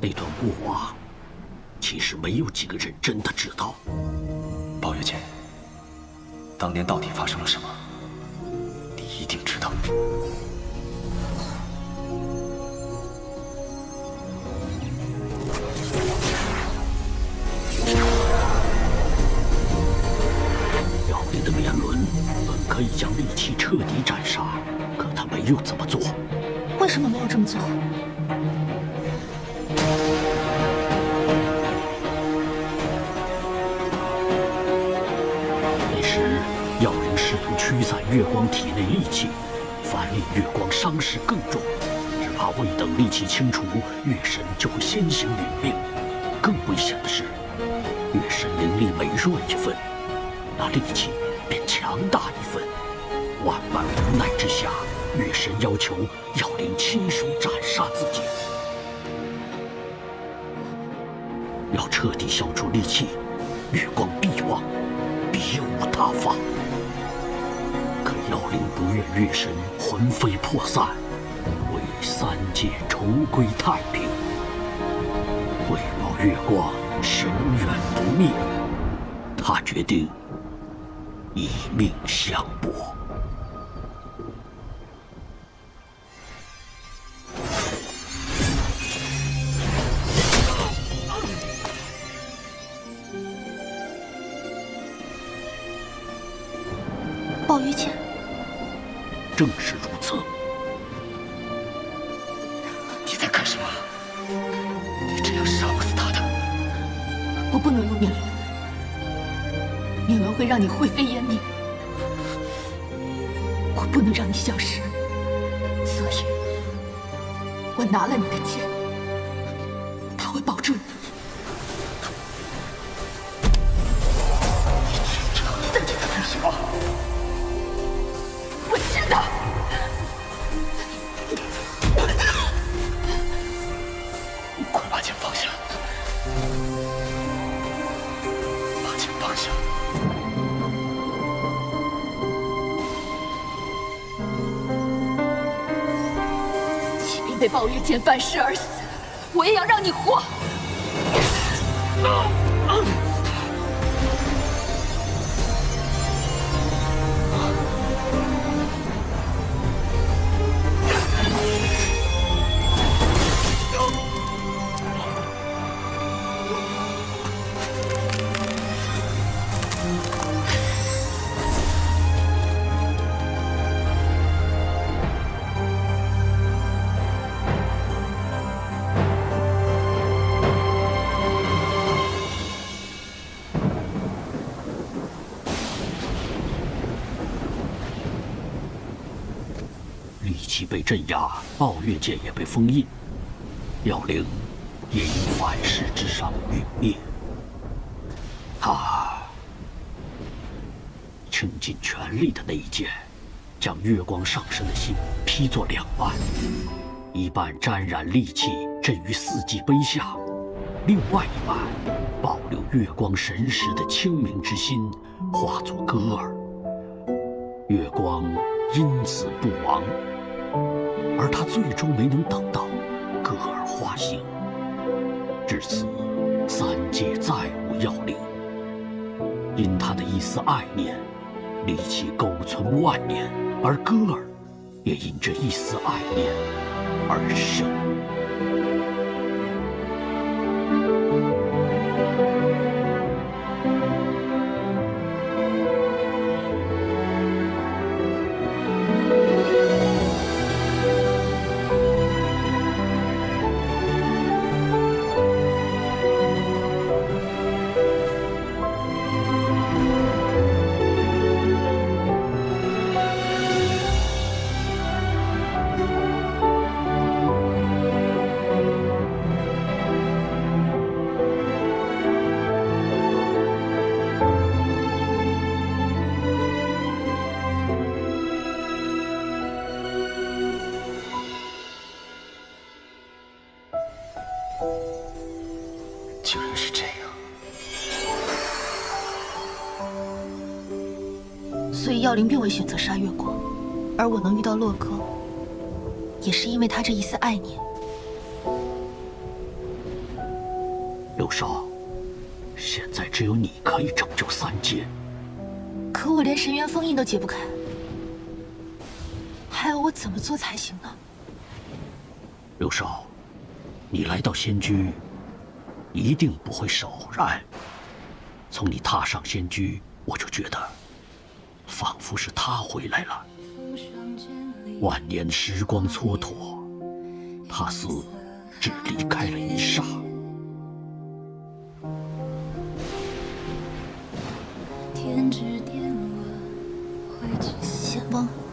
那段过往，其实没有几个人真的知道。包月剑，当年到底发生了什么？你一定知道。姚林的面轮本可以将戾气彻底斩杀，可他没有这么做。为什么没有这么做？月光体内戾气，反令月光伤势更重，只怕未等戾气清除，月神就会先行殒命。更危险的是，月神灵力每弱一分，那戾气便强大一分。万般无奈之下，月神要求妖灵亲手斩杀自己。要彻底消除戾气，月光必亡，别无他法。可妖灵不愿月神魂飞魄散，为三界重归太平，为保月光神远不灭，他决定以命相搏。鲍月剑，正是如此。你在干什么？你这样杀不死他的。我不能用面轮，面轮会让你灰飞烟灭，我不能让你消失，所以，我拿了你的剑，他会保住你。被暴雨剑反噬而死，我也要让你活。气被镇压，暴月剑也被封印，妖灵也因反噬之伤陨灭。他倾尽全力的那一剑，将月光上身的心劈作两半，一半沾染戾气震于四季碑下，另外一半保留月光神识的清明之心，化作歌儿。月光因此不亡。而他最终没能等到歌儿化形，至此三界再无妖灵。因他的一丝爱念，戾气苟存万年，而歌儿也因这一丝爱念而生。竟然是这样！所以药灵并未选择杀月光，而我能遇到洛哥，也是因为他这一丝爱念。六少，现在只有你可以拯救三界。可我连神元封印都解不开，还要我怎么做才行呢？六少，你来到仙居，一定不会是偶然。从你踏上仙居，我就觉得，仿佛是他回来了。万年时光蹉跎，他似只离开了一刹。仙翁，六少，只有